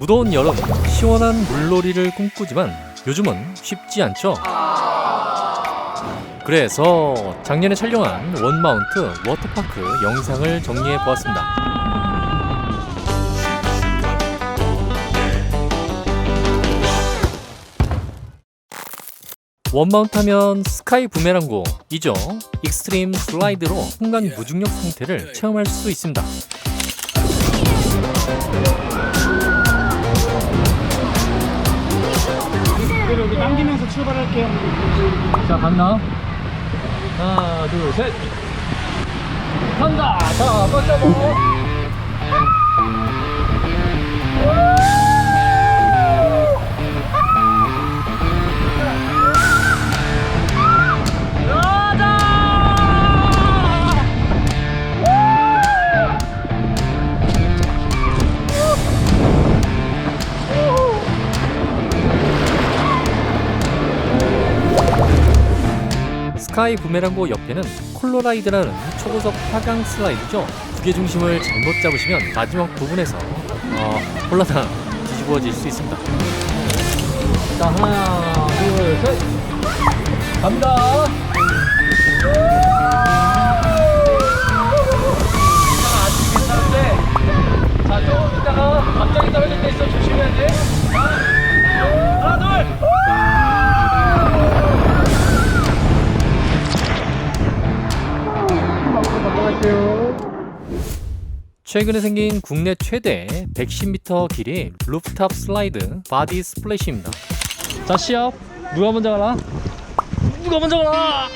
무더운 여름 시원한 물놀이를 꿈꾸지만 요즘은 쉽지 않죠. 그래서 작년에 촬영한 원마운트 워터파크 영상을 정리해 보았습니다. 원마운트 하면 스카이 부메랑고이죠. 익스트림 슬라이드로 순간 무중력 상태를 체험할 수 있습니다. 출발할게요. 자 간다. 하나 둘 셋. 간다! 자 뻗자 스카이 부메랑고 옆에는 콜로라이드라는 초고속 하강 슬라이드죠. 무게 중심을 잘못 잡으시면 마지막 부분에서 어, 홀라당 뒤집어질 수 있습니다. 자 하나 둘 셋 갑니다. 최근에 생긴 국내 최대 110m 길이 루프탑 슬라이드 바디 스플래시입니다. 자 시합 누가 먼저 가나? 누가 먼저 가나?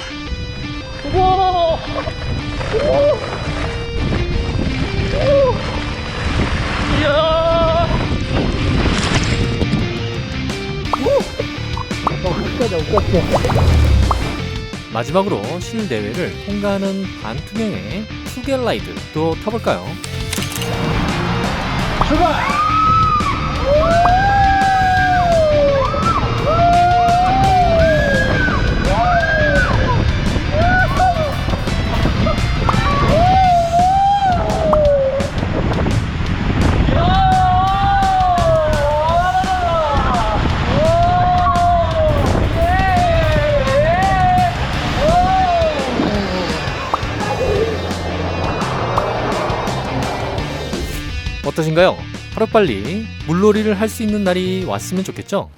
우와! 이야! 마지막으로 실내외를 통과하는 반투명의 투겔라이드 또 타볼까요? 어떠신가요? 하루빨리 물놀이를 할 수 있는 날이 왔으면 좋겠죠?